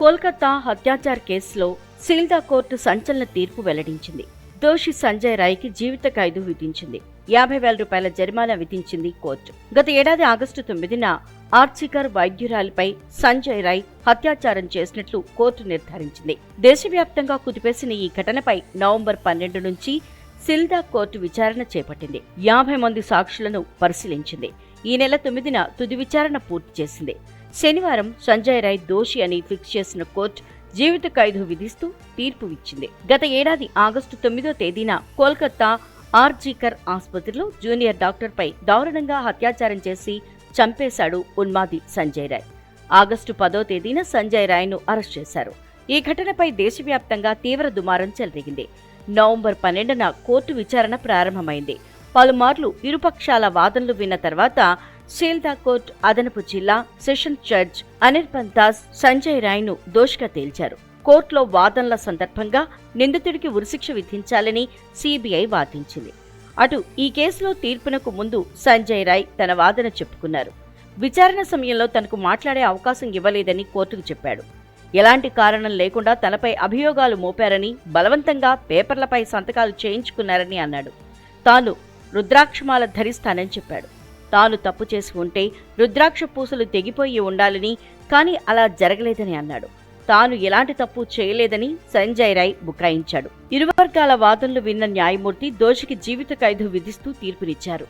కోల్కతా హత్యాచార కేసులో సీల్దా కోర్టు సంచలన తీర్పు వెల్లడించింది. దోషి సంజయ్ రాయ్కి జీవిత ఖైదు విధించింది. యాభై వేల రూపాయల జరిమానా విధించింది కోర్టు. గత ఏడాది ఆగస్టు తొమ్మిదిన ఆర్చికర్ వైద్యురాలిపై సంజయ్ రాయ్ హత్యాచారం చేసినట్లు కోర్టు నిర్ధారించింది. దేశవ్యాప్తంగా కుదిపేసిన ఈ ఘటనపై నవంబర్ పన్నెండు నుంచి సిల్దా కోర్టు విచారణ చేపట్టింది. యాభై మంది సాక్షులను పరిశీలించింది. ఈ నెల తొమ్మిదిన తుది విచారణ పూర్తి చేసింది. శనివారం సంజయ్ రాయ్ దోషి అని ఫిక్స్ చేసిన కోర్టు జీవిత ఖైదు విధిస్తూ తీర్పు ఇచ్చింది. గత ఏడాది ఆగస్టు తొమ్మిదో తేదీన కోల్కతా ఆర్జీకర్ ఆసుపత్రిలో జూనియర్ డాక్టర్పై దారుణంగా అత్యాచారం చేసి చంపేశాడు ఉన్మాది సంజయ్ రాయ్. ఆగస్టు పదో తేదీన సంజయ్ రాయ్ను అరెస్ట్ చేశారు. ఈ ఘటనపై దేశవ్యాప్తంగా తీవ్ర దుమారం చెలరేగింది. నవంబర్ పన్నెండున కోర్టు విచారణ ప్రారంభమైంది. పలుమార్లు ఇరుపక్షాల వాదనలు విన్న తర్వాత షీల్దా కోర్ట్ అదనపు జిల్లా సెషన్ జడ్జ్ అనిర్బన్ దాస్ సంజయ్ రాయ్ను దోషిగా తేల్చారు. కోర్టులో వాదనల సందర్భంగా నిందితుడికి ఉరిశిక్ష విధించాలని సిబిఐ వాదించింది. అటు ఈ కేసులో తీర్పునకు ముందు సంజయ్ రాయ్ తన వాదన చెప్పుకున్నారు. విచారణ సమయంలో తనకు మాట్లాడే అవకాశం ఇవ్వలేదని కోర్టుకు చెప్పాడు. ఎలాంటి కారణం లేకుండా తనపై అభియోగాలు మోపారని బలవంతంగా పేపర్లపై సంతకాలు చేయించుకున్నారని అన్నాడు. తాను రుద్రాక్షమాల ధరిస్తానని చెప్పాడు. తాను తప్పు చేసి ఉంటే రుద్రాక్ష పూసలు తెగిపోయి ఉండాలని కానీ అలా జరగలేదని అన్నాడు. తాను ఎలాంటి తప్పు చేయలేదని సంజయ్ రాయ్ బుకాయించాడు. ఇరు వర్గాల వాదనలు విన్న న్యాయమూర్తి దోషికి జీవిత ఖైదు విధిస్తూ తీర్పునిచ్చారు.